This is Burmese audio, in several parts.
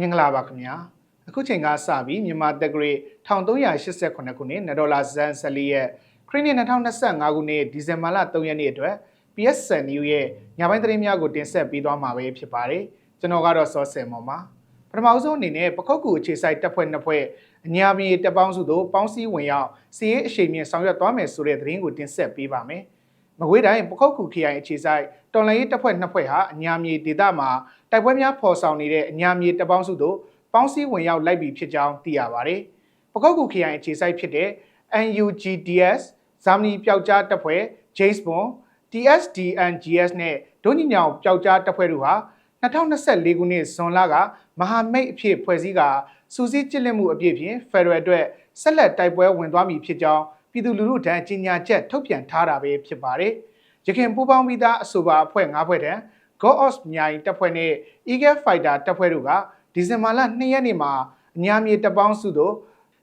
မင်္ဂလာပါခင်ဗျာအခုချိန်ကစပြီးမြန်မာတက်ဂရိ1389ခုနှစ်နဒေါ်လာဇန်14ရက်ခရစ်နှစ်2025ခုနှစ်ဒီဇင်ဘာလ3ရက်နေ့အတွက် PSN New ရဲ့ညပိုင်းသတင်းများကိုတင်ဆက်ပေးသွားမှာပဲဖြစ်ပါတယ်ကျွန်တော်ကတော့စောစင်မော်ပါပထမဆုံးအနေနဲ့ပခုတ်ကူအခြေဆိုင်တပ်ဖွဲ့နှစ်ဖွဲ့အညာမြေတပ်ပေါင်းစုတို့ပေါင်းစည်းဝင်ရောက်စီးရေးအရှိန်မြင့်ဆောင်ရွက်သွားမယ်ဆိုတဲ့သတင်းကိုတင်ဆက်ပေးပါမယ်မကွေးတိုင်းပခုတ်ကူခရိုင်အခြေဆိုင်တော်လှန်ရေးတပ်ဖွဲ့နှစ်ဖွဲ့ဟာအညာမြေဒေသမှာ တိုက်ပွဲများဖော်ဆောင်နေတဲ့အညာမြေတပ်ပေါင်းစုတို့ပေါင်းစည်းဝင်ရောက်လိုက်ပြီဖြစ်ကြောင်းသိရပါတယ်။ပခုတ်ကူခရိုင်အခြေစိုက်ဖြစ်တဲ့ NUGDS ဇာမနီပျောက်ကြားတပ်ဖွဲ့ James Bond TSDNGS နဲ့ဒုညညောင်ပျောက်ကြားတပ်ဖွဲ့တို့ဟာ2024ခုနှစ်ဇွန်လကမဟာမိတ်အဖြစ်ဖွဲ့စည်းကစူးစီးကျစ်လစ်မှုအပြည့်ဖြင့် Federal အတွက်ဆက်လက်တိုက်ပွဲဝင်သွားမည်ဖြစ်ကြောင်းပြည်သူလူထုထံကြီးညာချက်ထုတ်ပြန်ထားတာပဲဖြစ်ပါတယ်။ရခင်ပူးပေါင်းပြီးသားအဆိုပါအဖွဲ့၅ဖွဲ့ထံ Go Ops မြိုင်တပ်ဖွဲ့နဲ့ Eagle Fighter တပ်ဖွဲ့တို့ကဒီဇင်ဘာလ2ရက်နေ့မှာအညာမြေတပ်ပေါင်းစုတို့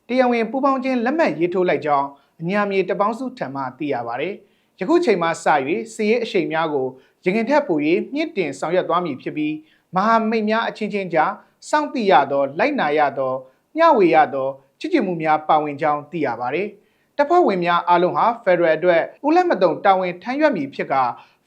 တရားဝင်ပူးပေါင်းခြင်းလက်မှတ်ရေးထိုးလိုက်ကြောင်းအညာမြေတပ်ပေါင်းစုထံမှသိရပါတယ်။ယခုချိန်မှစ၍စီးရဲအရှိန်များကိုရခင်ထက်ပို၍မြင့်တင်ဆောင်ရွက်သွားမည်ဖြစ်ပြီးမဟာမိတ်များအချင်းချင်းကြားစောင့်သိရသော လိုက်နာရသောမျှဝေရသောချစ်ကြည်မှုများပါဝင်ကြောင်းသိရပါတယ်။တပ်ဖွဲ့ဝင်များအားလုံးဟာ Federal အတွက်ဦးလက်မတုံတာဝန်ထမ်းရွက်မည်ဖြစ်က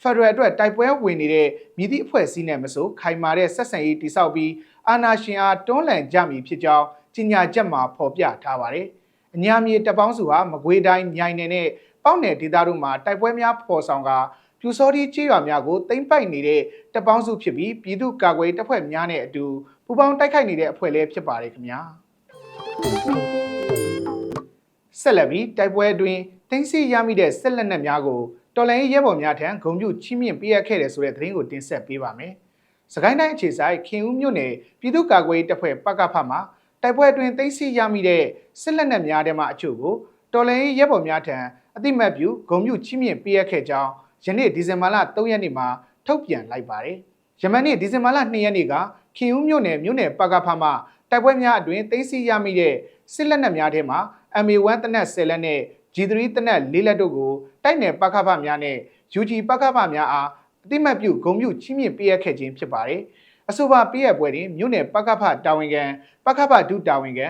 Federal အတွက်တိုက်ပွဲဝင်နေတဲ့မြည်သည့်အဖွဲ့အစည်းနဲ့မဆိုခိုင်မာတဲ့ဆက်ဆံရေးတိစောက်ပြီးအာဏာရှင်အားတွန်းလှန်ကြမည်ဖြစ်ကြောင်းကြေညာချက်မှာဖော်ပြထားပါတယ်။အညာမြေတပ်ပေါင်းစုဟာမကွေးတိုင်းမြိုင်နယ်နဲ့ပေါက်နယ်ဒေသတို့မှာတိုက်ပွဲများဖော်ဆောင်ကပြူစောတိကြေးရွာများကိုတိမ့်ပိုက်နေတဲ့တပ်ပေါင်းစုဖြစ်ပြီးပြည်သူ့ကာကွယ်တပ်ဖွဲ့များနဲ့အတူပူးပေါင်းတိုက်ခိုက်နေတဲ့အဖွဲ့လည်းဖြစ်ပါတယ်ခင်ဗျာ။ဆက်လက်ပြီးတိုက်ပွဲအတွင်းတင်းစီရမိတဲ့ဆက်လက်နက်များကို တော်လိုင်းရဲဘော်များထံဂုံပြုချီးမြှင့်ပေးရခဲ့တယ်ဆိုတဲ့သတင်းကိုတင်ဆက်ပေးပါမယ်။စကိုင်းတိုင်းအခြေဆိုင်ခင်ဦးမြို့နယ်ပြည်သူ့ကာကွယ်ရေးတပ်ဖွဲ့ပကဖမှာတိုက်ပွဲအတွင်းသိမ်းဆည်းရမိတဲ့စစ်လက်နက်များထဲမှအချို့ကိုတော်လိုင်းရဲဘော်များထံအတိမတ်ပြုဂုံပြုချီးမြှင့်ပေးရခဲ့ကြောင်းယနေ့ဒီဇင်ဘာလ3ရက်နေ့မှာထုတ်ပြန်လိုက်ပါတယ်။ယမန်နေ့ဒီဇင်ဘာလ2ရက်နေ့ကခင်ဦးမြို့နယ်မြို့နယ်ပကဖမှာတိုက်ပွဲများအတွင်းသိမ်းဆည်းရမိတဲ့စစ်လက်နက်များထဲမှာ MA1 တနက်10လက်နဲ့ G3 တနက်4လက်တို့ကိုတိုက်နယ်ပကဖများနဲ့ UG ပကဖများအားအတိမတ်ပြုဂုံပြုချီးမြှင့်ပေးရခဲ့ခြင်းဖြစ်ပါတယ်။အဆိုပါပေးရပွဲတွင်မြို့နယ်ပကဖတာဝန်ခံပကဖဒုတာဝန်ခံ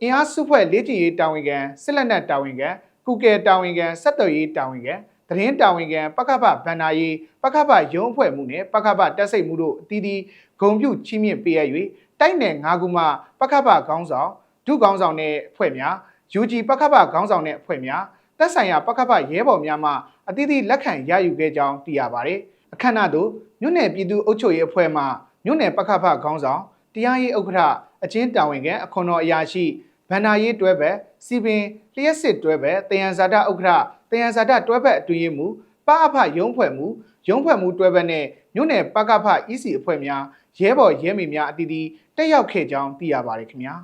အင်အားစုဖွဲ့လေ့ကျင့်ရေးတာဝန်ခံစစ်လက်နက်တာဝန်ခံကုကဲတာဝန်ခံစက်တော်ရေးတာဝန်ခံသတင်းတာဝန်ခံပကဖဗန္နာရေးပကဖရုံးအဖွဲ့မှုနဲ့ပကဖတက်စိတ်မှုတို့အသီးသီးဂုံပြုချီးမြှင့်ပေးရ၍တိုက်နယ်၅ခုမှပကဖခေါင်းဆောင်ဒုခေါင်းဆောင်နဲ့အဖွဲ့များ UG ပကဖခေါင်းဆောင်တဲ့အဖွဲ့များသက်ဆိုင်ရာပကဖရဲဘော်များမှအသီးသီးလက်ခံရယူခဲ့ကြောင်းသိရပါတယ်။အခမ်းအနားသို့မြို့နယ်ပြည်သူ့အုပ်ချုပ်ရေးအဖွဲ့မှမြို့နယ်ပကဖခေါင်းဆောင်တရားရေးဥက္ကဋ္ဌအချင်းတာဝန်ခံအခွန်တော်အရာရှိဗန္နာရေးတွဲဘက်စီပင်လျှက်စစ်တွဲဘက်တယံဇာတဥက္ကဋ္ဌတယံဇာတတွဲဘက်အတွင်းရေးမှူပအဖရုံးဖွဲ့မှုရုံးဖွဲ့မှုတွဲဘက်နဲ့မြို့နယ်ပကဖ EC အဖွဲ့များရဲဘော်ရဲမိများအသီးသီးတက်ရောက်ခဲ့ကြောင်းသိရပါတယ်ခင်ဗျာ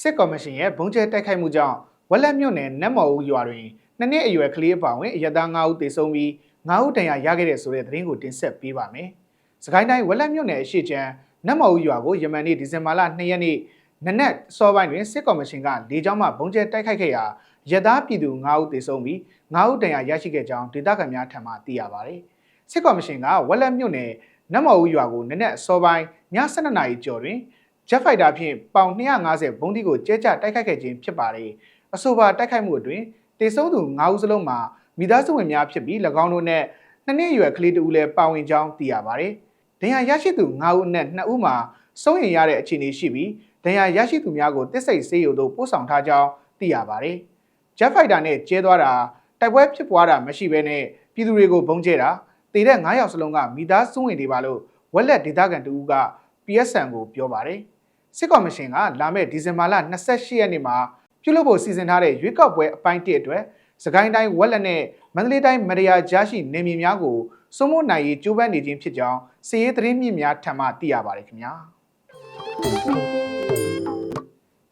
စစ်ကော်မရှင်ရဲ့ဘုံကျဲတိုက်ခိုက်မှုကြောင့်ဝက်လက်မြို့နယ်နတ်မော်ဦးရွာတွင်နှစ်နှစ်အရွယ်ကလေးအပါအဝင်အရသား9ဦးသေဆုံးပြီး9ဦးဒဏ်ရာရခဲ့တဲ့ဆိုတဲ့သတင်းကိုတင်ဆက်ပေးပါမယ်။စကိုင်းတိုင်းဝက်လက်မြို့နယ်အရှိချမ်းနတ်မော်ဦးရွာကိုယမန်နေ့ဒီဇင်ဘာလ2ရက်နေ့နနက်စောပိုင်းတွင်စစ်ကော်မရှင်ကလေကြောင်းမှဘုံကျဲတိုက်ခိုက်ခဲ့ရာရသားပြည်သူ9ဦးသေဆုံးပြီး9ဦးဒဏ်ရာရရှိခဲ့ကြောင်းဒေသခံများထံမှသိရပါတယ်။စစ်ကော်မရှင်ကဝက်လက်မြို့နယ်နတ်မော်ဦးရွာကိုနနက်စောပိုင်းည7:00နာရီကျော်တွင် Jet Fighter ဖြင့်ပေါင်250ဘုံဒီကိုကျဲကျတိုက်ခိုက်ခဲ့ခြင်းဖြစ်ပါတယ်။အဆိုပါတိုက်ခိုက်မှုအတွင်းတေဆုံးသူ9ဦးစလုံးမှာမိသားစုဝင်များဖြစ်ပြီး၎င်းတို့နဲ့နှစ်နှစ်အရွယ်ကလေးတဦးလည်းပါဝင်ကြောင်းသိရပါတယ်။ဒဏ်ရာရရှိသူ9ဦးအနက်2ဦးမှာစိုးရိမ်ရတဲ့အခြေအနေရှိပြီးဒဏ်ရာရရှိသူများကိုတစ်စိတ်ဆေးရုံသို့ပို့ဆောင်ထားကြောင်းသိရပါတယ်။ Jet Fighter နဲ့ကျဲသွားတာတိုက်ပွဲဖြစ်ပွားတာမရှိဘဲနဲ့ပြည်သူတွေကိုဘုံကျဲတာတည်တဲ့9ယောက်စလုံးကမိသားစုဝင်တွေပါလို့ဝက်လက်ဒေသခံတဦးက PSN ကိုပြောပါတယ်။ စစ်ကော်မရှင်ကလာမယ့်ဒီဇင်ဘာလ28ရက်နေ့မှာပြုလုပ်ဖို့စီစဉ်ထားတဲ့ရွေးကောက်ပွဲအပိုင်း1အတွက်စကိုင်းတိုင်းဝက်လက်နဲ့မန္တလေးတိုင်းမရယာကြားရှိနေမြေများကိုစုံမနိုင်ရေးကြိုးပမ်းနေခြင်းဖြစ်ကြောင်းစီရေးသတင်းမြင့်များထံမှသိရပါတယ်ခင်ဗျာ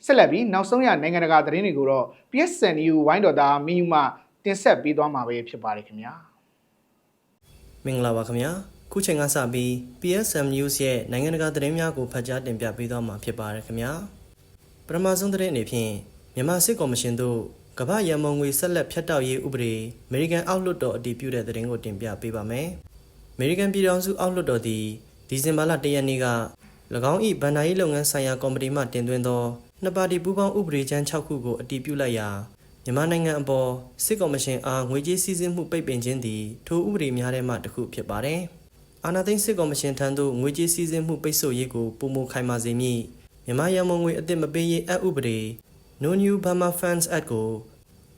ဆက်လက်ပြီးနောက်ဆုံးရနိုင်ငံတကာသတင်းတွေကိုတော့ PSNU ဝိုင်းတော်သားမင်းယူမှတင်ဆက်ပေးသွားမှာပဲဖြစ်ပါတယ်ခင်ဗျာမင်္ဂလာပါခင်ဗျာ ခုချိန်ကစပြီး PSM News ရဲ့နိုင်ငံတကာသတင်းများကိုဖတ်ကြားတင်ပြပေးသွားမှာဖြစ်ပါတယ်ခင်ဗျာပထမဆုံးသတင်းအနေဖြင့်မြန်မာစစ်ကော်မရှင်တို့ကမ္ဘာရန်မုံငွေဆက်လက်ဖြတ်တောက်ရေးဥပဒေအမေရိကန်အောက်လွှတ်တော်အတည်ပြုတဲ့သတင်းကိုတင်ပြပေးပါမယ်အမေရိကန်ပြည်ထောင်စုအောက်လွှတ်တော်သည်ဒီဇင်ဘာလ၁ရက်နေ့က၎င်း၏ဗန်နာရေးလုပ်ငန်းဆိုင်ရာကော်မတီမှတင်သွင်းသောနှစ်ပါတီပူးပေါင်းဥပဒေချမ်း6ခုကိုအတည်ပြုလိုက်ရာမြန်မာနိုင်ငံအပေါ်စစ်ကော်မရှင်အားငွေကြေးစည်းစိမ်မှုပိတ်ပင်ခြင်းသည်ထိုဥပဒေများထဲမှတစ်ခုဖြစ်ပါတယ်။ အာဏာသိမ်းစစ်ကော်မရှင်ထံသို့ငွေကြေးစည်းစိမ်မှုပိတ်ဆို့ရေးကိုပုံမခိုင်မာစေမည့်မြန်မာရန်ပုံငွေအသစ်မပေးရေးအက်ဥပဒေ No New Burma Funds Act ကို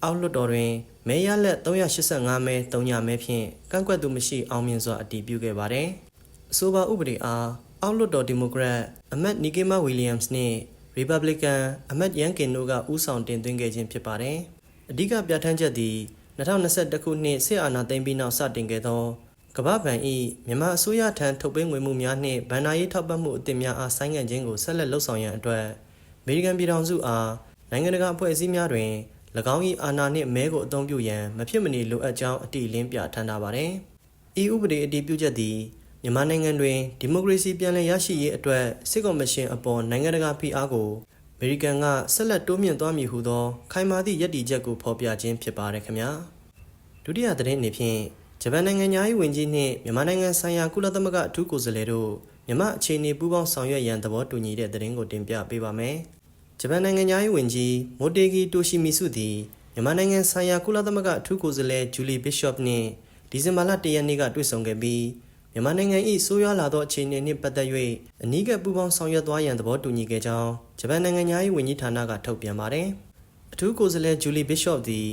အောက်လွှတ်တော်တွင်မဲရလက်385မဲ3ညမဲဖြင့်ကန့်ကွက်သူမရှိအောင်မြင်စွာအတည်ပြုခဲ့ပါတယ်။အဆိုပါဥပဒေအားအောက်လွှတ်တော်ဒီမိုကရက်အမတ်နီကီမာဝီလီယမ်စ်နှင့်ရီပတ်ဘလီကန်အမတ်ယန်ကင်တို့ကဦးဆောင်တင်သွင်းခဲ့ခြင်းဖြစ်ပါတယ်။အဓိကပြဋ္ဌာန်းချက်သည်2021ခုနှစ်စစ်အာဏာသိမ်းပြီးနောက်စတင်ခဲ့သော ကမ္ဘာ့ဘဏ်၏မြန်မာအစိုးရထံထုတ်ပေးငွေမှုများနှင့်ဗန်နာရေးထောက်ပံ့မှုအသစ်များအားဆိုင်းငံ့ခြင်းကိုဆက်လက်လှုပ်ဆောင်ရန်အတွက်အမေရိကန်ပြည်ထောင်စုအားနိုင်ငံတကာအဖွဲ့အစည်းများတွင်၎င်း၏အာဏာနှင့်မဲကိုအသုံးပြုရန်မဖြစ်မနေလိုအပ်ကြောင်းအတိအလင်းပြဋ္ဌာန်းထားပါသည်။ဤဥပဒေအတည်ပြုချက်သည်မြန်မာနိုင်ငံတွင်ဒီမိုကရေစီပြန်လည်ရရှိရေးအတွက်စစ်ကော်မရှင်အပေါ်နိုင်ငံတကာဖိအားကိုအမေရိကန်ကဆက်လက်တိုးမြင့်သွားမည်ဟုသောခိုင်မာသည့်ရည်တည်ချက်ကိုဖော်ပြခြင်းဖြစ်ပါတယ်ခင်ဗျာ။ဒုတိယသတင်းအနေဖြင့် ဂျပန်နိုင်ငံသားရေးဝန်ကြီးနှင့်မြန်မာနိုင်ငံဆိုင်ရာကုလသမဂ္ဂအထူးကိုယ်စားလှယ်တို့မြန်မာအခြေအနေပူးပေါင်းဆောင်ရွက်ရန်သဘောတူညီတဲ့သတင်းကိုတင်ပြပေးပါမယ်။ဂျပန်နိုင်ငံသားရေးဝန်ကြီးမိုတေဂီတိုရှီမီစုသည်မြန်မာနိုင်ငံဆိုင်ရာကုလသမဂ္ဂအထူးကိုယ်စားလှယ်ဂျူလီဘစ်ရှော့နှင့်ဒီဇင်ဘာလ၁ရက်နေ့ကတွေ့ဆုံခဲ့ပြီးမြန်မာနိုင်ငံ၏ဆိုးရွားလာသောအခြေအနေနှင့်ပတ်သက်၍အနီးကပ်ပူးပေါင်းဆောင်ရွက်သွားရန်သဘောတူညီခဲ့ကြောင်းဂျပန်နိုင်ငံသားရေးဝန်ကြီးဌာနကထုတ်ပြန်ပါတယ်။အထူးကိုယ်စားလှယ်ဂျူလီဘစ်ရှော့သည်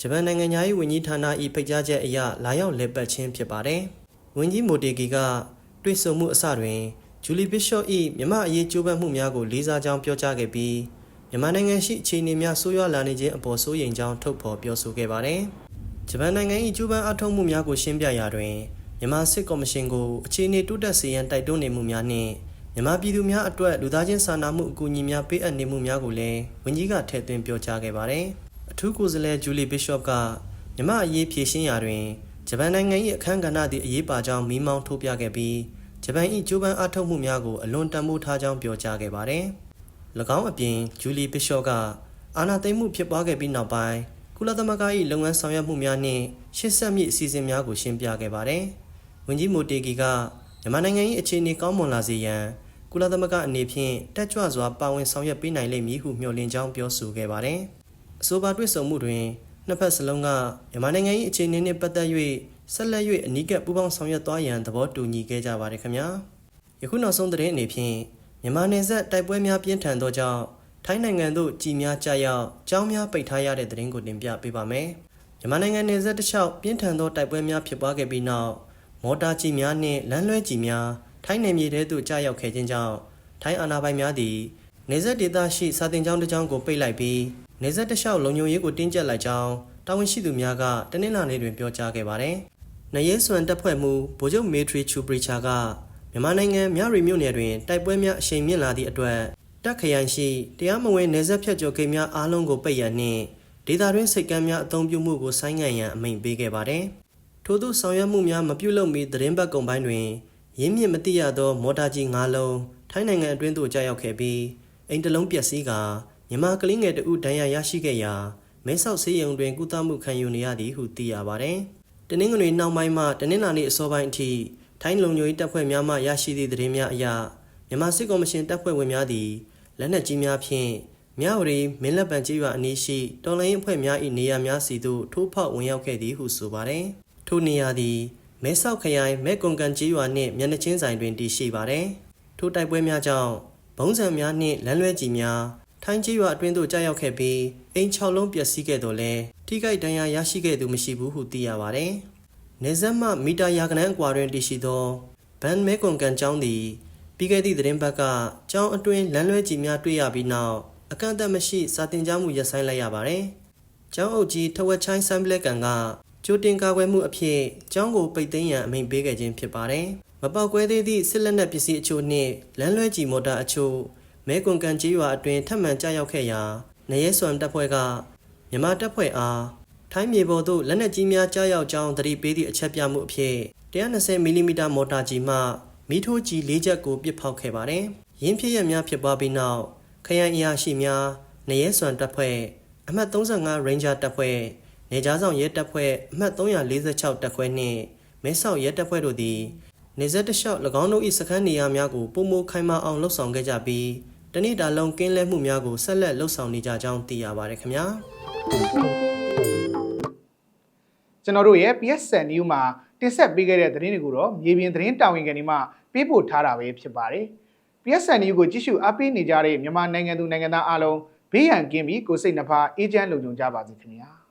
ဂျပန်နိုင်ငံသားရေးဝန်ကြီးဌာန၏ဖိတ်ကြားချက်အရလာရောက်လည်ပတ်ခြင်းဖြစ်ပါတယ်။ဝန်ကြီးမိုတေဂီကတွေ့ဆုံမှုအစတွင်ဂျူလီဘစ်ရှော့၏မြမအရေးကြိုးပမ်းမှုများကိုလေးစားကြောင်းပြောကြားခဲ့ပြီးမြန်မာနိုင်ငံရှိအခြေအနေများဆိုးရွားလာနေခြင်းအပေါ်စိုးရိမ်ကြောင်းထုတ်ဖော်ပြောဆိုခဲ့ပါတယ်။ဂျပန်နိုင်ငံ၏ကြိုးပမ်းအထောက်မှုများကိုရှင်းပြရာတွင်မြန်မာစစ်ကော်မရှင်ကိုအခြေအနေတိုးတက်စေရန်တိုက်တွန်းနေမှုများနှင့်မြန်မာပြည်သူများအတွက်လူသားချင်းစာနာမှုအကူအညီများပေးအပ်နေမှုများကိုလည်းဝန်ကြီးကထည့်သွင်းပြောကြားခဲ့ပါတယ်။ အထူးကိုယ်စားလှယ်ဂျူလီဘစ်ရှော့ကမြန်မာအရေးဖြေရှင်းရာတွင်ဂျပန်နိုင်ငံ၏အခမ်းကဏ္ဍသည့်အရေးပါကြောင်းမိမောင်းထိုးပြခဲ့ပြီးဂျပန်၏ကြိုးပမ်းအားထုတ်မှုများကိုအလွန်တန်ဖိုးထားကြောင်းပြောကြားခဲ့ပါတယ်။၎င်းအပြင်ဂျူလီဘစ်ရှော့ကအာဏာသိမ်းမှုဖြစ်ပွားခဲ့ပြီးနောက်ပိုင်းကုလသမဂ္ဂ၏လုပ်ငန်းဆောင်ရွက်မှုများနှင့်ရှေ့ဆက်မည့်အစီအစဉ်များကိုရှင်းပြခဲ့ပါတယ်။ဝန်ကြီးမိုတေဂီကမြန်မာနိုင်ငံ၏အခြေအနေကောင်းမွန်လာစေရန်ကုလသမဂ္ဂအနေဖြင့်တက်ကြွစွာပါဝင်ဆောင်ရွက်ပေးနိုင်လိမ့်မည်ဟုမျှော်လင့်ကြောင်းပြောဆိုခဲ့ပါတယ်။ အဆိုပါတွေ့ဆုံမှုတွင်နှစ်ဖက်စလုံးကမြန်မာနိုင်ငံ၏အခြေအနေနှင့်ပတ်သက်၍ဆက်လက်၍အနီးကပ်ပူးပေါင်းဆောင်ရွက်သွားရန်သဘောတူညီခဲ့ကြပါတယ်ခင်ဗျာ။ယခုနောက်ဆုံးသတင်းအနေဖြင့်မြန်မာနယ်စပ်တိုက်ပွဲများပြင်းထန်သောကြောင့်ထိုင်းနိုင်ငံသို့ကြီးများကြရောက်ကြောင်းများပိတ်ထားရတဲ့သတင်းကိုတင်ပြပေးပါမယ်။မြန်မာနိုင်ငံနယ်စပ်တစ်လျှောက်ပြင်းထန်သောတိုက်ပွဲများဖြစ်ပွားခဲ့ပြီးနောက်မော်တာကြီးများနှင့်လမ်းလွှဲကြီးများထိုင်းနယ်မြေထဲသို့ကြာရောက်ခဲ့ခြင်းကြောင့်ထိုင်းအာဏာပိုင်များသည်နေဆက်ဒေသရှိစာတင်ကျောင်းတစ်ကျောင်းကိုပိတ်လိုက်ပြီး နေဆက်တစ်လျှောက်လုံခြုံရေးကိုတင်းကျပ်လိုက်ကြောင်းတာဝန်ရှိသူများကတနင်္လာနေ့တွင်ပြောကြားခဲ့ပါတယ်။နရဲစွမ်တပ်ဖွဲ့မှုဗိုလ်ချုပ်မေထရီချူပရီချာကမြန်မာနိုင်ငံမြရီမြို့နယ်တွင်တိုက်ပွဲများအရှိန်မြင့်လာသည့်အတွက်တပ်ခရိုင်ရှိတရားမဝင်နေဆက်ဖြတ်ကျော်ကိန်းများအားလုံးကိုပိတ်ရန်နှင့်ဒေသတွင်းစိတ်ကမ်းများအုံပြုမှုကိုဆိုင်းငံ့ရန်အမိန့်ပေးခဲ့ပါတယ်။ထို့သောဆောင်ရွက်မှုများမပြုလုပ်မီသတင်းပတ်ကုန်ပိုင်းတွင်ရင်းမြစ်မတိရသောမော်တာကြီး၅လုံးထိုင်းနိုင်ငံအတွင်းသို့ကြားရောက်ခဲ့ပြီးအိမ်တလုံးပျက်စီးကာ မြန်မာကလေးငယ်တဦးဒဏ်ရာရရှိခဲ့ရာမဲဆောက်ဆေးရုံတွင်ကုသမှုခံယူနေရသည်ဟုသိရပါသည်။တနင်္ဂနွေနောက်ပိုင်းမှတနင်္လာနေ့အစောပိုင်းအထိထိုင်းလုံခြုံရေးတပ်ဖွဲ့များမှရရှိသည့်သတင်းများအရမြန်မာစစ်ကော်မရှင်တပ်ဖွဲ့ဝင်များသည်လက်နက်ကြီးများဖြင့်မြဝတီမင်းလက်ပံကျေးရွာအနီးရှိတော်လိုင်းအဖွဲ့များ၏နေရာများစီသို့ထိုးဖောက်ဝင်ရောက်ခဲ့သည်ဟုဆိုပါသည်။ထိုနေရာသည်မဲဆောက်ခရိုင်မဲကွန်ကန်ကျေးရွာနှင့်မျက်နှာချင်းဆိုင်တွင်တည်ရှိပါသည်။ထိုတိုက်ပွဲများကြောင့်ဘုံစံများနှင့်လမ်းလွဲကြီးများ ထိုင်းကျေးရွာအတွင်းသို့ကြားရောက်ခဲ့ပြီးအိမ်6လုံးပျက်စီးခဲ့တော်လဲထိခိုက်ဒဏ်ရာရရှိခဲ့သူမရှိဘူးဟုသိရပါသည်။နေဆက်မှမီတာရာကနန်းအကွာတွင်တည်ရှိသောဘန်မဲကွန်ကန်ကျောင်းသည်ပြီးခဲ့သည့်သတင်းပတ်ကကျောင်းအတွင်းလမ်းလွဲကြီးများတွေ့ရပြီးနောက်အကန့်အသတ်မရှိစာတင်ကြားမှုရပ်ဆိုင်းလိုက်ရပါတယ်။ကျောင်းအုပ်ကြီးထဝက်ချိုင်းဆမ်ဘလက်ကန်ကကြိုတင်ကာကွယ်မှုအဖြစ်ကျောင်းကိုပိတ်သိမ်းရန်အမိန့်ပေးခဲ့ခြင်းဖြစ်ပါတယ်။မပေါက်ကွဲသေးသည့်စစ်လက်နက်ပစ္စည်းအချို့နှင့်လမ်းလွဲကြီးမော်တာအချို့ မဲကွန်ကန်ကျေးရွာအတွင်းထပ်မံကြားရောက်ခဲ့ရာနရဲစွမ်တပ်ဖွဲ့ကမြန်မာတပ်ဖွဲ့အားထိုင်းမြေပေါ်သို့လက်နက်ကြီးများကြားရောက်ကြောင်းသတိပေးသည့်အချက်ပြမှုအဖြစ်120မီလီမီတာမော်တာကြီးမှမီထိုးကြီး၄ချက်ကိုပစ်ဖောက်ခဲ့ပါတယ်။ရင်းဖြစ်ရများဖြစ်ပွားပြီးနောက်ခရိုင်အရာရှိများနရဲစွမ်တပ်ဖွဲ့အမှတ်35 Ranger တပ်ဖွဲ့နေကြားဆောင်ရဲတပ်ဖွဲ့အမှတ်346တပ်ခွဲနှင့်မဲဆောက်ရဲတပ်ဖွဲ့တို့သည်နေဆက်တလျှောက်၎င်းတို့၏စခန်းနေရာများကိုပုံမခိုင်မာအောင်လှုပ်ဆောင်ခဲ့ကြပြီး တနေ့တာလုံးကင်းလဲမှုများကိုဆက်လက်လှုပ်ဆောင်နေကြကြောင်းသိရပါတယ်ခင်ဗျာကျွန်တော်တို့ရဲ့ PSN News မှာတင်ဆက်ပေးခဲ့တဲ့သတင်းတွေကိုတော့မြေပြင်သတင်းတာဝန်ခံတွေမှပေးပို့ထားတာပဲဖြစ်ပါတယ်။ PSN News ကိုကြည့်ရှုအားပေးနေကြတဲ့မြန်မာနိုင်ငံသူနိုင်ငံသားအားလုံးဘေးရန်ကင်းပြီးကိုယ်စိတ်နှဖအေးချမ်းလုံခြုံကြပါစေခင်ဗျာ။